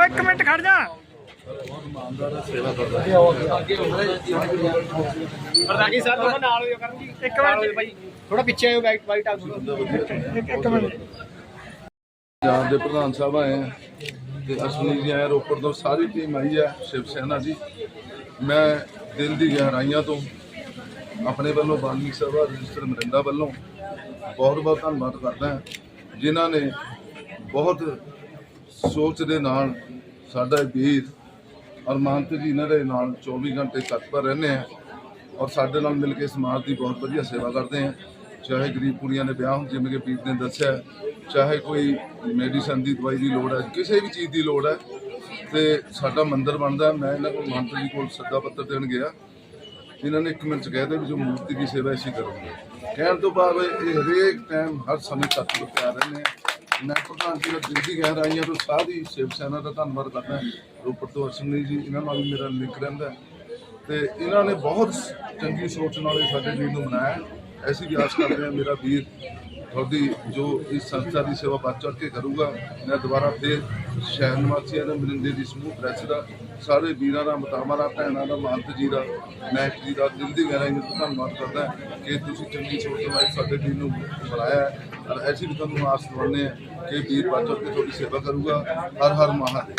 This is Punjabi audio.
ਓ ਇੱਕ ਮਿੰਟ ਖੜ ਜਾ। ਪ੍ਰਧਾਨੀ ਸਾਹਿਬ ਥੋੜਾ ਨਾਲ ਹੋਇਓ ਕਰਨ ਜੀ। ਇੱਕ ਮਿੰਟ। ਭਾਈ ਥੋੜਾ ਪਿੱਛੇ ਆਇਓ ਵਾਈਟ ਵਾਈਟ ਆ ਇੱਕ ਇੱਕ ਮਿੰਟ। ਪੰਜਾਬ ਦੇ ਪ੍ਰਧਾਨ ਸਾਹਿਬ ਆਏ ਆ ਤੇ ਅਸ਼ਵਨੀ ਜੀ ਆਏ ਰੋਪੜ ਤੋਂ ਸਾਰੀ ਟੀਮ ਆਈ ਹੈ ਸ਼ਿਵ ਸੈਨਾ ਦੀ। ਮੈਂ ਦਿਲ ਦੀ ਗਹਿਰਾਈਆਂ ਤੋਂ ਆਪਣੇ ਵੱਲੋਂ ਬਾਲਮੀਕ ਸਭਾ ਰਜਿਸਟਰ ਮਰਿੰਡਾ ਵੱਲੋਂ ਬਹੁਤ ਬਹੁਤ ਧੰਨਵਾਦ ਕਰਦਾ ਜਿਨ੍ਹਾਂ ਨੇ ਬਹੁਤ ਸੋਚ ਦੇ ਨਾਲ ਸਾਡਾ ਵੀਰ ਅਰਮਾਨਤ ਜੀ ਇਹਨਾਂ ਦੇ ਨਾਲ 24 ਘੰਟੇ ਤਤਪਰ ਰਹਿੰਦੇ ਆ ਔਰ ਸਾਡੇ ਨਾਲ ਮਿਲ ਕੇ ਸਮਾਜ ਦੀ ਬਹੁਤ ਵਧੀਆ ਸੇਵਾ ਕਰਦੇ ਆ। ਚਾਹੇ ਗਰੀਬ ਕੁੜੀਆਂ ਦੇ ਵਿਆਹ ਹੋਣ, ਜਿਵੇਂ ਕਿ ਵੀਰ ਨੇ ਦੱਸਿਆ, ਚਾਹੇ ਕੋਈ ਮੈਡੀਸਨ ਦੀ ਦਵਾਈ ਦੀ ਲੋੜ ਹੈ, ਕਿਸੇ ਵੀ ਚੀਜ਼ ਦੀ ਲੋੜ ਹੈ, ਤੇ ਸਾਡਾ ਮੰਦਿਰ ਬਣਦਾ ਮੈਂ ਇਹਨਾਂ ਕੋਲ ਮੰਤਰ ਜੀ ਕੋਲ ਸੱਦਾ ਪੱਤਰ ਦੇਣ ਗਿਆ। ਇਹਨਾਂ ਨੇ ਇੱਕ ਮਿੰਟ ਚ ਕਹਿ ਦਿੱਤਾ ਵੀ ਜੋ ਮੂਰਤੀ ਦੀ ਸੇਵਾ ਅਸੀਂ ਕਰੋਗੇ। ਕਹਿਣ ਤੋਂ ਬਾਅਦ ਇਹ ਹਰੇਕ ਟਾਈਮ ਹਰ ਸਮੇਂ ਤੱਕ ਪਿਆਰ ਰਹਿੰਦੇ ਆ। ਮੈਂ ਪ੍ਰਧਾਨ ਜੀ ਦਾ ਦਿਲ ਦੀ ਗਹਿਰਾਈਆਂ ਤੋਂ ਸਾਰੀ ਸ਼ਿਵ ਸੈਨਾ ਦਾ ਧੰਨਵਾਦ ਕਰਦਾ ਹਾਂ। ਰੋਪੜ ਤੋਂ ਅਸ਼ਵਨੀ ਜੀ, ਇਹਨਾਂ ਨਾਲ ਵੀ ਮੇਰਾ ਲਿੰਕ ਰਹਿੰਦਾ ਹੈ। ਤੇ ਇਹਨਾਂ ਨੇ ਬਹੁਤ ਚੰਗੀ ਸੋਚ ਨਾਲ ਸਾਡੇ ਜੀ ਨੂੰ ਮਨਾਇਆ ਹੈ। ਅਸੀਂ ਵੀ ਆਸ ਕਰਦੇ ਹਾਂ, ਮੇਰਾ ਵੀਰ ਤੁਹਾਡੀ ਜੋ ਇਸ ਸੰਸਥਾ ਦੀ ਸੇਵਾ ਵੱਧ ਚੜ੍ਹ ਕੇ ਕਰੂਗਾ, ਮੈਂ ਦੁਬਾਰਾ ਫੇਰ ਸ਼ਹਿਰ ਨਿਵਾਸੀਆਂ ਦਾ ਮਰਿੰਡੇ ਦੀ ਸਮੂਹ ਪ੍ਰੈਸ ਦਾ, ਸਾਰੇ ਵੀਰਾਂ ਦਾ ਮਤਾਮਾ ਦਾ, ਭੈਣਾਂ ਦਾ, ਮਾਨਤ ਜੀ ਦਾ ਮੈਕ ਜੀ ਦਾ ਦਿਲ ਦੀ ਗਹਿਰਾਈ ਨਾਲ ਧੰਨਵਾਦ ਕਰਦਾ ਕਿ ਤੁਸੀਂ ਚੰਗੀ ਸੋਚ ਨਾਲ ਸਾਡੇ ਵੀਰ ਨੂੰ ਬਣਾਇਆ ਹੈ। ਔਰ ਐਸੀ ਵੀ ਤੁਹਾਨੂੰ ਆਸ ਦਿਵਾਉਂਦੇ ਹਾਂ ਕਿ ਵੀਰ ਵੱਧ ਚੜ੍ਹ ਕੇ ਤੁਹਾਡੀ ਸੇਵਾ ਕਰੂਗਾ ਹਰ ਹਰ ਮਹਾਦੇਵ